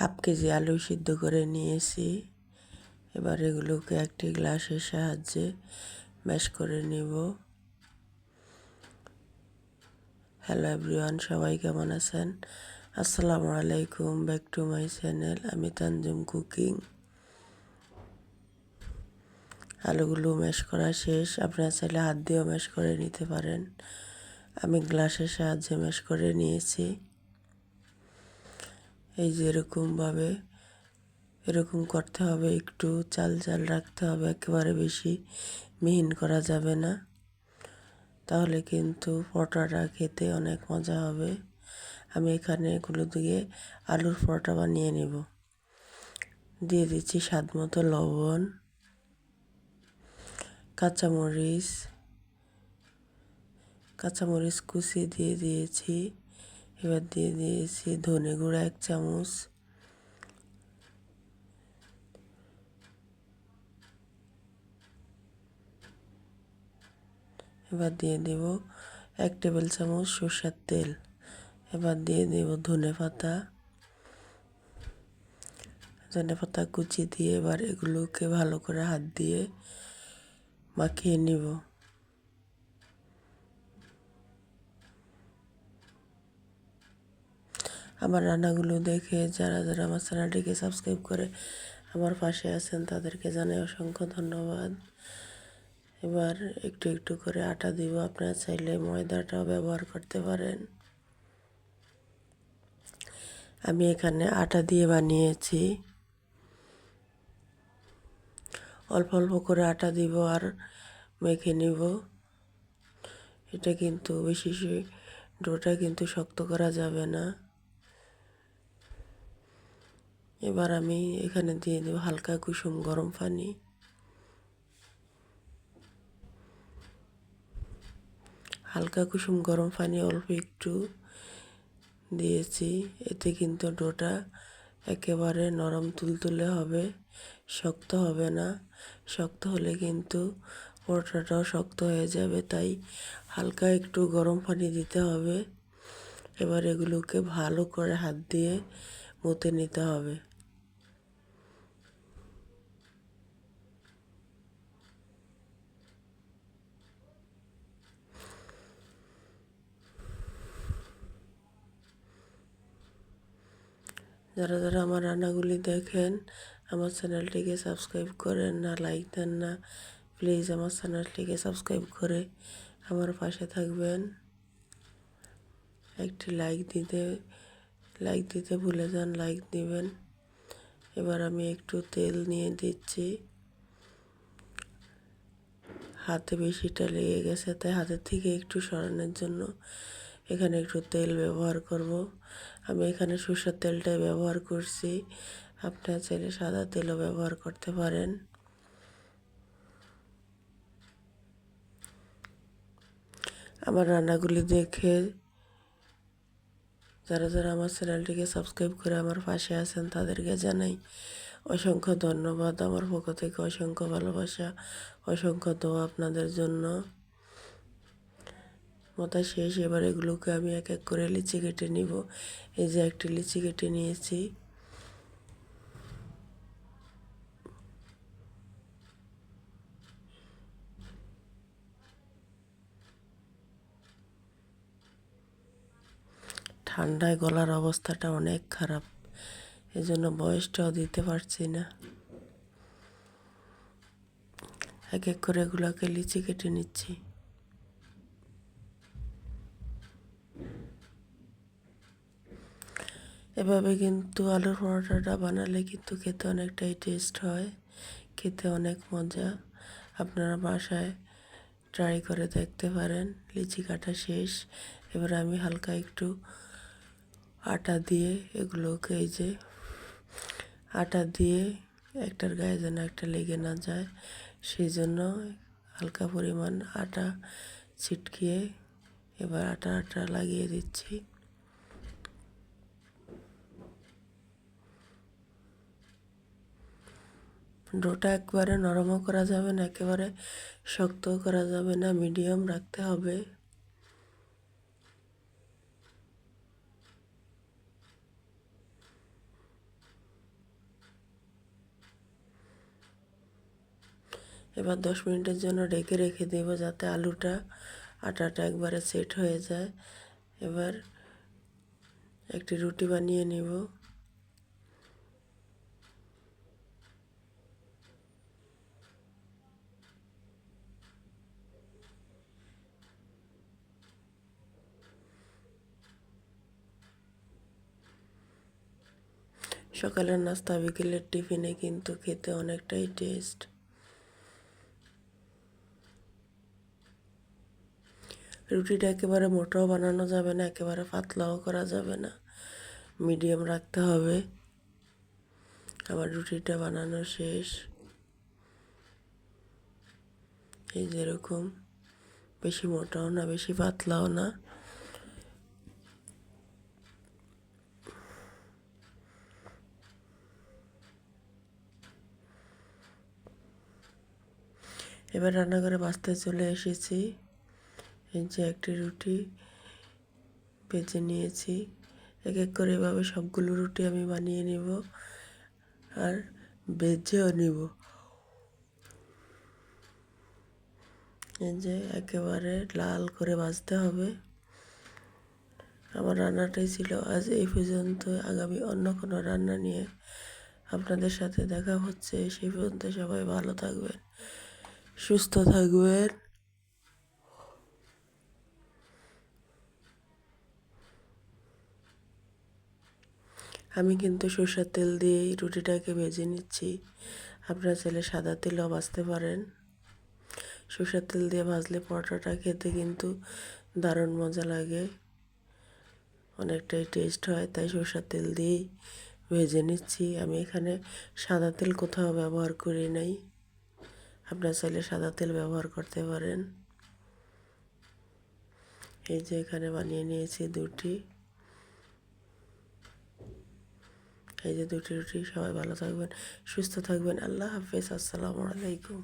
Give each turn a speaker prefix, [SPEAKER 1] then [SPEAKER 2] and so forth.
[SPEAKER 1] Half KG আলু সিদ্ধ করে নিয়েছি। এবার এগুলোকে একটি গ্লাসের সাহায্যে ম্যাশ করে নিব। হ্যালো এভরিওয়ান, সবাই কেমন আছেন? আসসালামু আলাইকুম, ব্যাক টু মাই চ্যানেল, আমি তানজুম কুকিং। আলুগুলো ম্যাশ করা শেষ, আপনারা চাইলে হাত দিয়েও ম্যাশ করে নিতে পারেন। আমি গ্লাসের সাহায্যে ম্যাশ করে নিয়েছি। এই যে এরকমভাবে, এরকম করতে হবে, একটু চাল চাল রাখতে হবে, একেবারে বেশি মিহিন করা যাবে না। তাহলে কিন্তু পরোটাটা খেতে অনেক মজা হবে। আমি এখানে এগুলো দিয়ে আলুর পরোটা বানিয়ে নেব। দিয়ে দিচ্ছি স্বাদ মতো লবণ, কাঁচামরিচ কাঁচামরিচ কুচি দিয়ে দিয়েছি। এবার দিয়ে দিয়েছি ধনে গুঁড়া এক চামচ। এবার দিয়ে দেব এক টেবিল চামচ সর্ষের তেল। এবার দিয়ে দেব ধনে পাতা। ধনে পাতা কুচি দিয়ে এবার এগুলোকে ভালো করে হাত দিয়ে মাখিয়ে নিব। আমার রান্নাগুলো দেখে যারা যারা আমার চ্যানেলটিকে সাবস্ক্রাইব করে আমার পাশে আছেন, তাদেরকে জানাই অসংখ্য ধন্যবাদ। এবার একটু একটু করে আটা দিব। আপনারা চাইলে ময়দাটাও ব্যবহার করতে পারেন। আমি এখানে আটা দিয়ে বানিয়েছি। অল্প অল্প করে আটা দিব আর মেখে নিব। এটা কিন্তু বেশি ডোটা কিন্তু শক্ত করা যাবে না। এবার আমি এখানে দিয়ে দেব হালকা কুসুম গরম পানি। হালকা কুসুম গরম পানি অল্প একটু দিয়েছি, এতে কিন্তু ডোটা একেবারে নরম তুলতুলে হবে, শক্ত হবে না। শক্ত হলে কিন্তু পরোটাটাও শক্ত হয়ে যাবে, তাই হালকা একটু গরম পানি দিতে হবে। এবার এগুলোকে ভালো করে হাত দিয়ে মতে নিতে হবে। যারা যারা আমার রান্নাগুলি দেখেন, আমার চ্যানেলটিকে সাবস্ক্রাইব করেন না, লাইক দেন না, প্লিজ আমার চ্যানেলটিকে সাবস্ক্রাইব করে আমার পাশে থাকবেন। একটি লাইক দিতে লাইক দিতে ভুলে যান, লাইক দিবেন। এবার আমি একটু তেল নিয়ে দিচ্ছি। হাতে বেশিটা লেগে গেছে, তাই হাতের থেকে একটু সরানোর জন্য এখানে একটু তেল ব্যবহার করব। আমি এখানে সরষের তেলটাই ব্যবহার করছি। আপনার চাইলে সাদা তেলও ব্যবহার করতে পারেন। আমার রান্নাগুলি দেখে যারা যারা আমার চ্যানেলটিকে সাবস্ক্রাইব করে আমার পাশে আছেন তাদেরকে জানাই অসংখ্য ধন্যবাদ। আমার পক্ষ থেকে অসংখ্য ভালোবাসা, অসংখ্য দোয়া আপনাদের জন্য। মতা শেষ, এবার এগুলোকে আমি এক এক করে লিচি কেটে নিব। এই যে একটি লিচি কেটে নিয়েছি। ঠান্ডায় গলার অবস্থাটা অনেক খারাপ, এজন্য বয়সটাও দিতে পারছি না। এক এক করে এগুলোকে লিচি কেটে নিচ্ছি। এভাবে কিন্তু আলুর পরোটাটা বানালে কিন্তু খেতে অনেকটাই টেস্ট হয়, খেতে অনেক মজা। আপনারা বাসায় ট্রাই করে দেখতে পারেন, লিচি কাটা শেষ। এবার আমি হালকা একটু আটা দিয়ে এগুলোকে এই যে আটা দিয়ে একটার গায়ে যেন একটা লেগে না যায় সেই জন্য হালকা পরিমাণ আটা ছিটকিয়ে এবার আটা আটা লাগিয়ে দিচ্ছি। ডোটা একবারে নরমও করা যাবে না, একেবারে শক্তও করা যাবে না, মিডিয়াম রাখতে হবে। এবার দশ মিনিটের জন্য ডেকে রেখে দেব যাতে আলুটা, আটাটা একবারে সেট হয়ে যায়। এবার একটি রুটি বানিয়ে নেব। সকালের নাস্তা, বিকেলের টিফিনে কিন্তু খেতে অনেকটাই টেস্ট রুটিটা একেবারে মোটাও বানানো যাবে না, একেবারে পাতলাও করা যাবে না। মিডিয়াম রাখতে হবে। আমার রুটিটা বানানো শেষ। এই যেরকম বেশি মোটাও না, বেশি পাতলাও না। এবার রান্নাঘরে বাঁচতে চলে এসেছি। এই যে একটি রুটি বেজে নিয়েছি। এক এক করে এভাবে সবগুলো রুটি আমি বানিয়ে নিব আর বেজেও নিব। এই যে একেবারে লাল করে ভাজতে হবে। আমার রান্নাটাই ছিল আজ এই পর্যন্ত আগামী অন্য কোনো রান্না নিয়ে আপনাদের সাথে দেখা হচ্ছে। সেই পর্যন্ত সবাই ভালো থাকবেন। সুস্থ থাকবেন। আমি কিন্তু সরষের তেল দিয়েই রুটিটাকে ভেজে নিচ্ছি। আপনারা চাইলে সাদা তেলও ভাজতে পারেন। সরষের তেল দিয়ে ভাজলে পরোটাটা খেতে কিন্তু দারুণ মজা লাগে। অনেকটাই টেস্ট হয়, তাই সরষের তেল দিয়েই ভেজে নিচ্ছি। আমি এখানে সাদা তেল কোথাও ব্যবহার করি নাই। আপনারা চাইলে সাদা তেল ব্যবহার করতে পারেন। এই যে এখানে বানিয়ে নিয়েছি দুটি। এই যে দুটি রুটি, সবাই ভালো থাকবেন, সুস্থ থাকবেন। আল্লাহ হাফিজ, আসসালামু আলাইকুম।